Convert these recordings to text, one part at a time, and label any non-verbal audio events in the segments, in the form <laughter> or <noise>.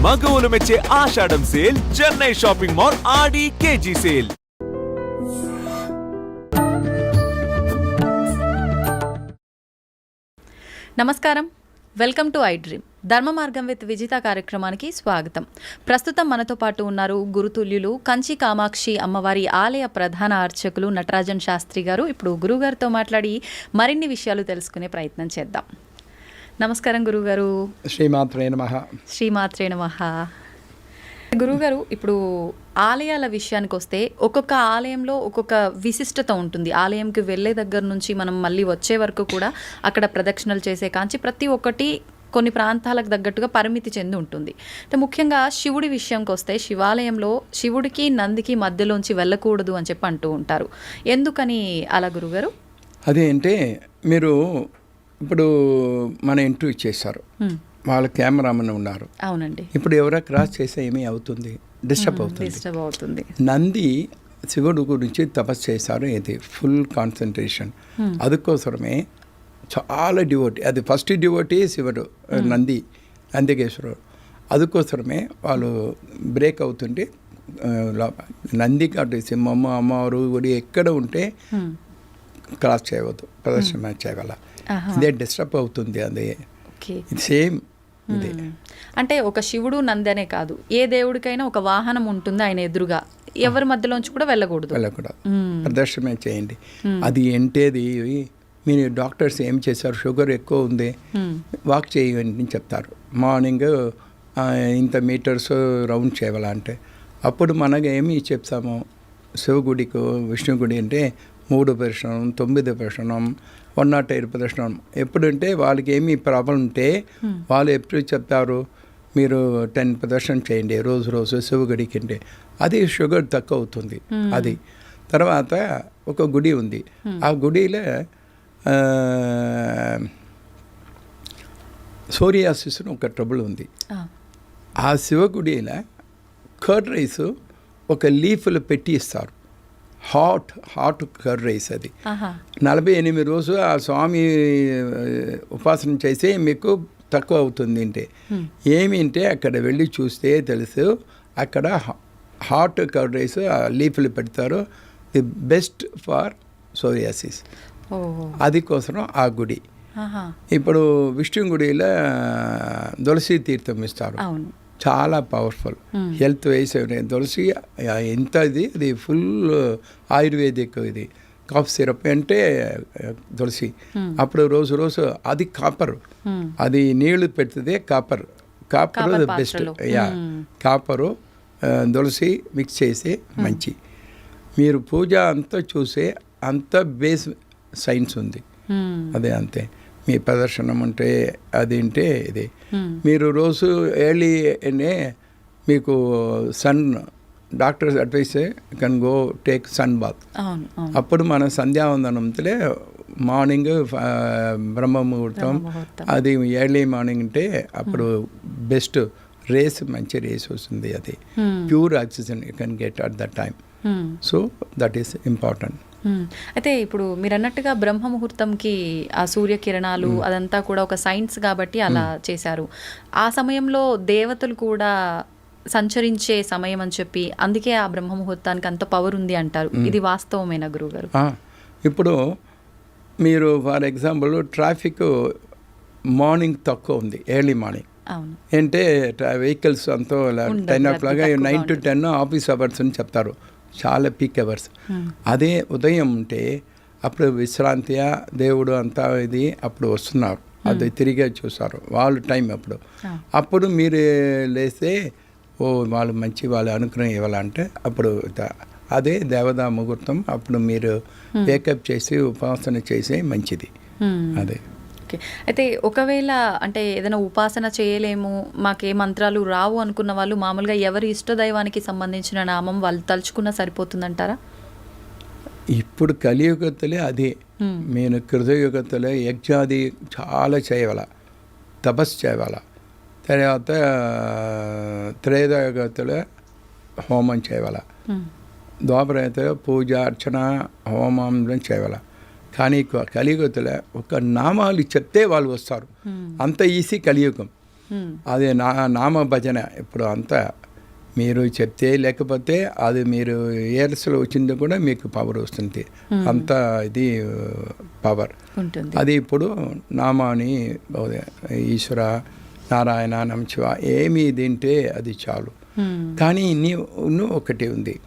మగవులు మెచ్చే Ashadam sale Chennai shopping mall Aadi KG sale. నమస్కారం. Welcome to I dream. ధర్మ మార్గం విత్ విజిత కార్యక్రమానికి స్వాగతం. ప్రస్తుతం మనతో పాటు ఉన్నారు గురుతుల్యులు కంచి కామాక్షి అమ్మవారి ఆలయ ప్రధాన అర్చకులు నటరాజన్ శాస్త్రి గారు. ఇప్పుడు గురుగారితో మాట్లాడి మరిన్ని విషయాలు తెలుసుకునే ప్రయత్నం చేద్దాం. నమస్కారం గురుగారు శ్రీమాత్రే నమ. శ్రీమాత్రే నమః. గురుగారు ఇప్పుడు ఆలయాల విషయానికి వస్తే ఒక్కొక్క ఆలయంలో ఒక్కొక్క విశిష్టత ఉంటుంది. ఆలయంకి వెళ్ళే దగ్గర నుంచి మనం మళ్ళీ వచ్చే వరకు కూడా అక్కడ ప్రదక్షిణలు చేసే కాంచి ప్రతి ఒక్కటి కొన్ని ప్రాంతాలకు తగ్గట్టుగా పరిమితి చెంది ఉంటుంది. అంటే ముఖ్యంగా శివుడి విషయంకి వస్తే శివాలయంలో శివుడికి నందికి మధ్యలోంచి వెళ్ళకూడదు అని చెప్పి అంటూ ఉంటారు. ఎందుకని అలా గురుగారు అదే అంటే మీరు ఇప్పుడు మన ఇంటర్వ్యూ చేశారు. వాళ్ళ కెమెరామెన్ ఉన్నారు. అవునండి. ఇప్పుడు ఎవరో క్రాస్ చేస్తే ఏమీ అవుతుంది? డిస్టర్బ్ అవుతుంది. డిస్టర్బ్ అవుతుంది. నంది శివుడు గురించి తపస్సు చేశారు. ఇది ఫుల్ కాన్సన్ట్రేషన్. అందుకోసమే చాలా డివోటీ అది ఫస్ట్ డివోటీ శివుడు నంది నందికేశ్వరుడు. అందుకోసమే వాళ్ళు బ్రేక్ అవుతుంటే నంది కాటు సింహమ్మ అమ్మవారు గుడి ఎక్కడ ఉంటే క్రాస్ చేయవద్దు ప్రదర్శన చేయగల. ఇదే డిస్టర్బ్ అవుతుంది అది. సేమ్ ఇది. అంటే ఒక శివుడు నంది అనే కాదు ఏ దేవుడికైనా ఒక వాహనం ఉంటుంది ఆయన ఎదురుగా. ఎవరి మధ్యలోంచి కూడా వెళ్ళకూడదు. వెళ్ళకూడదు. ప్రదర్శన చేయండి. అది ఏంటేది? మీరు డాక్టర్స్ ఏం చేశారు? షుగర్ ఎక్కువ ఉంది. వాక్ చేయండి అని చెప్తారు. మార్నింగ్ ఇంత మీటర్స్ రౌండ్ చేయాలంటే అప్పుడు మనకు ఏమి చెప్తాము? శివగుడికి విష్ణు గుడి అంటే మూడు ప్రదర్శనం తొమ్మిది ప్రదర్శనం వన్ నాట్ ఎయిట్ ప్రదర్శనం ఎప్పుడంటే వాళ్ళకి ఏమి ప్రాబ్లం ఉంటే వాళ్ళు ఎప్పుడు చెప్తారు మీరు టెన్ ప్రదర్శన చేయండి రోజు రోజు శివగుడికి అంటే అది షుగర్ తక్కువ అవుతుంది అది. తర్వాత ఒక గుడి ఉంది. ఆ గుడిలో సోరియాసిస్ ఒక ట్రబుల్ ఉంది. ఆ, ఆ శివగుడిలో కర్డ్ రైస్ ఒక లీఫ్లో పెట్టి ఇస్తారు. హాట్ హాట్ కర్డ్ రైస్ అది నలభై ఎనిమిది రోజు ఆ స్వామి ఉపాసన చేస్తే మీకు తక్కువ అవుతుంది అంటే. ఏమి అంటే అక్కడ వెళ్ళి చూస్తే తెలుసు అక్కడ హాట్ కర్డ్ రైస్ లీఫ్లు పెడతారు. The best for psoriasis. అది కోసం ఆ గుడి. ఇప్పుడు విష్ణు గుడిలో తులసి తీర్థం ఇస్తారు. చాలా పవర్ఫుల్ హెల్త్ వైస్ తులసి ఎంత ఇది? అది ఫుల్ ఆయుర్వేదిక్ ఇది. కాఫ్ సిరప్ అంటే తులసి. అప్పుడు రోజు రోజు అది కాపర్ మ్మ్. అది నీళ్ళు పెడుతుంది copper copper best. Yeah. Copper తులసి మిక్స్ చేసి మంచి. మీరు పూజ అంతా చూసే అంత బేస్ సైన్స్ ఉంది. అదే అంతే. మీ ప్రదర్శనం ఉంటే అది ఉంటే ఇది. మీరు రోజు ఎర్లీ అనే మీకు sun doctors advice can go take sun bath అప్పుడు మన సంధ్యావందనంతలే మార్నింగ్ బ్రహ్మ ముహూర్తం బ్రహ్మముహూర్తం. అది ఎర్లీ మార్నింగ్ అంటే అప్పుడు బెస్ట్ రేస్ మంచి రేస్ వస్తుంది అది. Pure oxygen you can get at that time. So that is important. అయితే ఇప్పుడు మీరు అన్నట్టుగా బ్రహ్మ ముహూర్తంకి ఆ సూర్యకిరణాలు అదంతా కూడా ఒక సైన్స్ కాబట్టి అలా చేశారు. ఆ సమయంలో దేవతలు కూడా సంచరించే సమయం అని చెప్పి అందుకే ఆ బ్రహ్మ ముహూర్తానికి అంత పవర్ ఉంది అంటారు. ఇది వాస్తవమేనా గురుగారు ఇప్పుడు మీరు ఫర్ ఎగ్జాంపుల్ ట్రాఫిక్ మార్నింగ్ తక్కువ ఉంది ఎర్లీ మార్నింగ్. అవును. అంటే వెహికల్స్ అంతా ten o'clock nine to. Ten office hours అని చెప్తారు. చాలా పీక్ అవర్స్ అదే ఉదయం ఉంటే అప్పుడు విశ్రాంతిగా దేవుడు అంతా ఇది అప్పుడు వస్తున్నారు. అది తిరిగే చూస్తారు. వాళ్ళు టైం అప్పుడు. అప్పుడు మీరు లేస్తే ఓ వాళ్ళు మంచి వాళ్ళ అనుగ్రహం ఇవ్వాలంటే అప్పుడు అదే దేవదా ముహూర్తం అప్పుడు మీరు వేకప్ చేసి ఉపాసన చేసే మంచిది. మ్మ్. అదే. ఓకే. అయితే ఒకవేళ అంటే ఏదైనా ఉపాసన చేయలేము మాకే మంత్రాలు రావు అనుకున్న వాళ్ళు మామూలుగా ఎవరి ఇష్టదైవానికి సంబంధించిన నామం వాళ్ళు తలుచుకున్నా సరిపోతుందంటారా? ఇప్పుడు కలియుగతలే అదే. నేను కృతయుగతలో యజ్ఞాది చాలా చేయాల తపస్సు చేయాల తర్వాత త్రేదయుగతలో హోమం చేయాల మ్మ్. ద్వాపరయుగతలో పూజ అర్చన హోమం చేయాల కానీ కలియుగతలో ఒక నామాలు చెప్తే వాళ్ళు వస్తారు. అంత ఈజీ కలియుగం. మ్మ్. అది నా నామ భజన ఇప్పుడు అంతా మీరు చెప్తే లేకపోతే అది మీరు ఇయర్స్లో వచ్చింది కూడా మీకు పవర్ వస్తుంది. అంత ఇది పవర్ అది ఇప్పుడు నామాని ఈశ్వర నారాయణ నమశివ ఏమి తింటే అది చాలు. కానీ ఇన్ని ఒకటి ఉంది.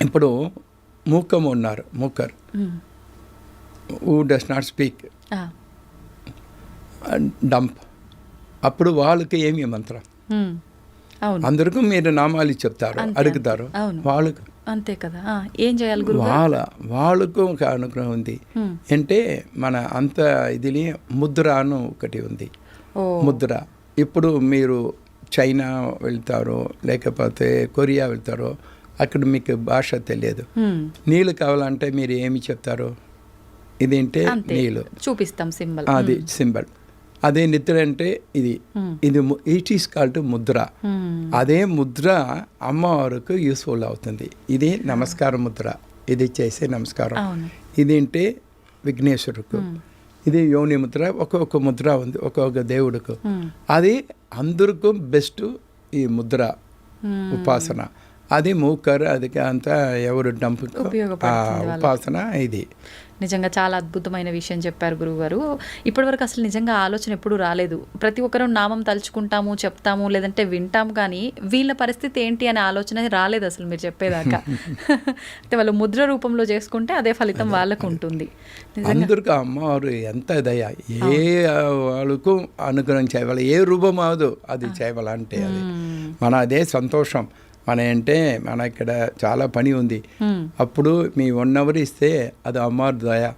ఇప్పుడు మూకం ఉన్నారు మూకర్. Who does not speak. Dumb అప్పుడు వాళ్ళకి ఏమి మంత్రం? అందరికీ మీరు నామాలు చెప్తారు అడుగుతారు. వాళ్ళకు అంతే కదా. ఏం చేయాలి వాళ్ళ వాళ్ళకు ఒక అనుగ్రహం ఉంది. అంటే మన అంత ఇదిని ముద్ర అని ఒకటి ఉంది. ముద్ర. ఇప్పుడు మీరు చైనా వెళ్తారు లేకపోతే కొరియా వెళ్తారు అక్కడ మీకు భాష తెలియదు. నీళ్ళు కావాలంటే మీరు ఏమి చెప్తారు? ఇదేంటే నీళ్ళు. చూపిస్తాం సింబల్. అది సింబల్. అదే నిద్ర అంటే ఇది. ఇది ఇట్ ఈస్ కాల్డ్ ముద్ర. అదే ముద్ర అమ్మవారికి యూస్ఫుల్ అవుతుంది. ఇది నమస్కార ముద్ర. ఇది చేసే నమస్కారం. ఇది అంటే విఘ్నేశ్వరుకు. ఇది యోని ముద్ర. ఒక్కొక్క ముద్ర ఉంది. ఒక్కొక్క దేవుడికి. అది అందరికీ బెస్ట్ ఈ ముద్ర. ఉపాసన. అది మూకర్ అది అంతా ఎవరు డంప్. ఉపాసన ఇది. నిజంగా చాలా అద్భుతమైన విషయం చెప్పారు గురువుగారు. ఇప్పటివరకు అసలు నిజంగా ఆలోచన ఎప్పుడూ రాలేదు. ప్రతి ఒక్కరూ నామం తలుచుకుంటాము చెప్తాము లేదంటే వింటాము కానీ వీళ్ళ పరిస్థితి ఏంటి అనే ఆలోచన రాలేదు అసలు మీరు చెప్పేదాకా. <laughs> అంటే వాళ్ళు ముద్ర రూపంలో చేసుకుంటే అదే ఫలితం వాళ్ళకు ఉంటుంది. నిజంగా. అందరికీ అమ్మవారు ఎంత దయ. ఏ వాళ్ళకు అనుగ్రహం చేయాలి. ఏ రూపం అవదు అది చేయాలంటే అది. మన అదే సంతోషం. మన అంటే మన ఇక్కడ చాలా పని ఉంది. అప్పుడు మీ వన్ అవర్ ఇస్తే అది అమ్మవారి దయ.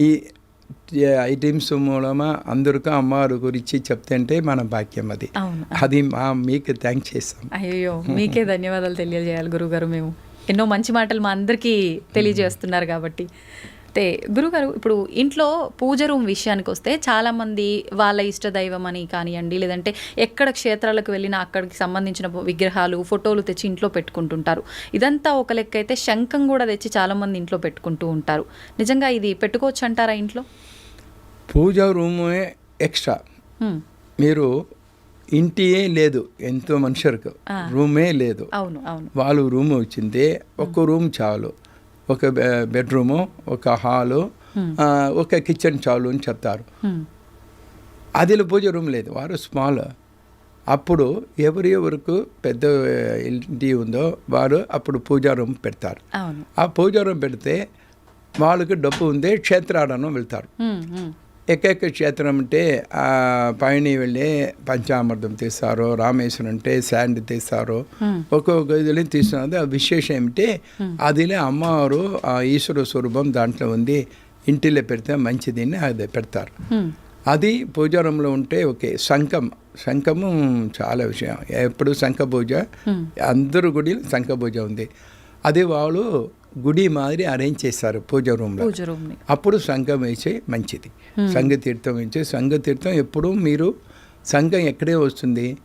ఈ ఐటమ్స్ మూలమా అందరికీ అమ్మవారి గురించి చెప్తుంటే మన భాగ్యం అది. అది మా మీకు థ్యాంక్ చేస్తాం. అయ్యో మీకే ధన్యవాదాలు తెలియజేయాలి గురుగారు మేము. ఎన్నో మంచి మాటలు మా అందరికీ తెలియజేస్తున్నారు కాబట్టి. అయితే గురుగారు ఇప్పుడు ఇంట్లో పూజ రూమ్ విషయానికి వస్తే చాలామంది వాళ్ళ ఇష్ట దైవం అని కానివ్వండి లేదంటే ఎక్కడ క్షేత్రాలకు వెళ్ళినా అక్కడికి సంబంధించిన విగ్రహాలు ఫోటోలు తెచ్చి ఇంట్లో పెట్టుకుంటుంటారు. ఇదంతా ఒక లెక్క అయితే శంఖం కూడా తెచ్చి చాలామంది ఇంట్లో పెట్టుకుంటూ ఉంటారు. నిజంగా ఇది పెట్టుకోవచ్చు అంటారా ఇంట్లో? పూజా రూమే ఎక్స్ట్రా. మీరు ఇంటియే లేదు ఎంతో మనుషులకు. రూమే లేదు. అవును అవును. వాళ్ళు రూమ్ వచ్చింది ఒక రూమ్ చాలు. ఒక బెడ్రూము ఒక హాలు ఒక కిచెన్ చాలు అని చెప్తారు. అదిలో పూజ రూమ్ లేదు. వారు స్మాల్. అప్పుడు ఎవరు ఎవరికి పెద్ద ఇంటి ఉందో వారు అప్పుడు పూజా రూమ్ పెడతారు. ఆ పూజా రూమ్ పెడితే వాళ్ళకి డబ్బు ఉంది క్షేత్రాలను వెళ్తారు. ఎక్కెక్క క్షేత్రం అంటే ఆ, పైన వెళ్ళి పంచామృతం తీస్తారు రామేశ్వరం అంటే శాండ్ తీస్తారు ఒక్కొక్క ఇదిలో తీస్తున్నది. ఆ విశేషం ఏమిటి? అదిలే అమ్మవారు ఆ ఈశ్వర స్వరూపం దాంట్లో ఉంది. ఇంటిలో పెడితే మంచిదని అది పెడతారు. అది పూజారంలో ఉంటే ఓకే. శంఖం శంఖము చాలా విషయం. ఎప్పుడు శంఖ పూజ? అందరు గుడి శంఖ పూజ ఉంది. అది వాళ్ళు గుడి మాదిరి అరేంజ్ చేస్తారు పూజ రూమ్లో. అప్పుడు సంఘం వేసే మంచిది. సంఘ తీర్థం వేసే సంఘ తీర్థం ఎప్పుడు మీరు సంఘం ఎక్కడే వస్తుంది?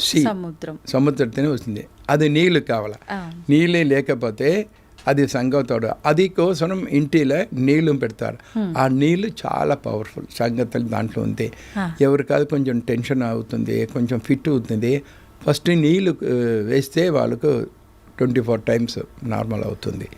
సి సముద్రం. సముద్రంతోనే వస్తుంది. అది నీళ్ళు కావాలా. నీళ్ళే లేకపోతే అది సంగతోడు అది కోసం ఇంటిలో నీళ్ళు పెడతారు. ఆ నీళ్ళు చాలా పవర్ఫుల్. సంగతులు దాంట్లో ఉంది. ఎవరికాదు కొంచెం టెన్షన్ అవుతుంది కొంచెం ఫిట్ అవుతుంది. ఫస్ట్ నీళ్ళు వేస్తే వాళ్ళకు ట్వంటీ ఫోర్ టైమ్స్ నార్మల్ అవుతుంది.